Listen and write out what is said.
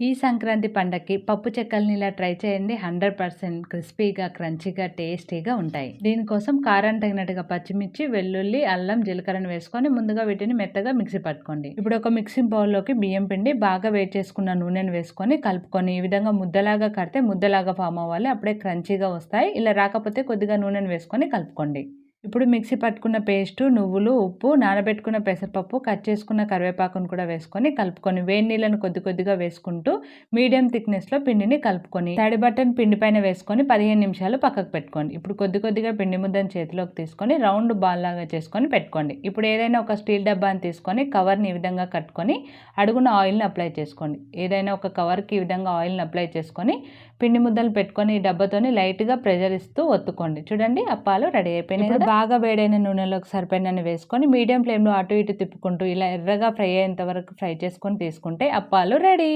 ఈ సంక్రాంతి పండక్కి పప్పు చెక్కల్ని ఇలా ట్రై చేయండి. హండ్రెడ్ పర్సెంట్ క్రిస్పీగా క్రంచీగా టేస్టీగా ఉంటాయి. దీనికోసం కారం తగినట్టుగా పచ్చిమిర్చి వెల్లుల్లి అల్లం జీలకర్రను వేసుకొని ముందుగా వీటిని మెత్తగా మిక్సీ పట్టుకోండి. ఇప్పుడు ఒక మిక్సింగ్ బౌల్లోకి బియ్యం పిండి బాగా వేడి చేసుకున్న నూనెను వేసుకొని కలుపుకొని ఈ విధంగా ముద్దలాగా కడితే ముద్దలాగా ఫామ్ అవ్వాలి. అప్పుడే క్రంచీగా వస్తాయి. ఇలా రాకపోతే కొద్దిగా నూనెను వేసుకొని కలుపుకోండి. ఇప్పుడు మిక్సీ పట్టుకున్న పేస్టు నువ్వులు ఉప్పు నానబెట్టుకున్న పెసరపప్పు కట్ చేసుకున్న కరివేపాకును కూడా వేసుకొని కలుపుకొని వేడి నీళ్ళను కొద్ది కొద్దిగా వేసుకుంటూ మీడియం థిక్నెస్లో పిండిని కలుపుకొని తడి బట్టన్ పిండి పైన వేసుకొని పదిహేను నిమిషాలు పక్కకు పెట్టుకోండి. ఇప్పుడు కొద్ది కొద్దిగా పిండి ముద్దను చేతిలోకి తీసుకొని రౌండ్ బాల్ లాగా చేసుకొని పెట్టుకోండి. ఇప్పుడు ఏదైనా ఒక స్టీల్ డబ్బాని తీసుకొని కవర్ని ఈ విధంగా కట్టుకొని అడుగున ఆయిల్ని అప్లై చేసుకోండి. ఏదైనా ఒక కవర్కి ఈ విధంగా ఆయిల్ని అప్లై చేసుకొని పిండి ముద్దలు పెట్టుకొని ఈ డబ్బాతోని లైట్గా ప్రెజర్ ఇస్తూ ఒత్తుకోండి. చూడండి అప్పాలు రెడీ అయిపోయినాయి. కదా బాగా వేడైన నూనెలోకి సరిపోయినని వేసుకొని మీడియం ఫ్లేమ్లో అటు ఇటు తిప్పుకుంటూ ఇలా ఎర్రగా ఫ్రై అయ్యేంత వరకు ఫ్రై చేసుకొని తీసుకుంటే అప్పాలు రెడీ.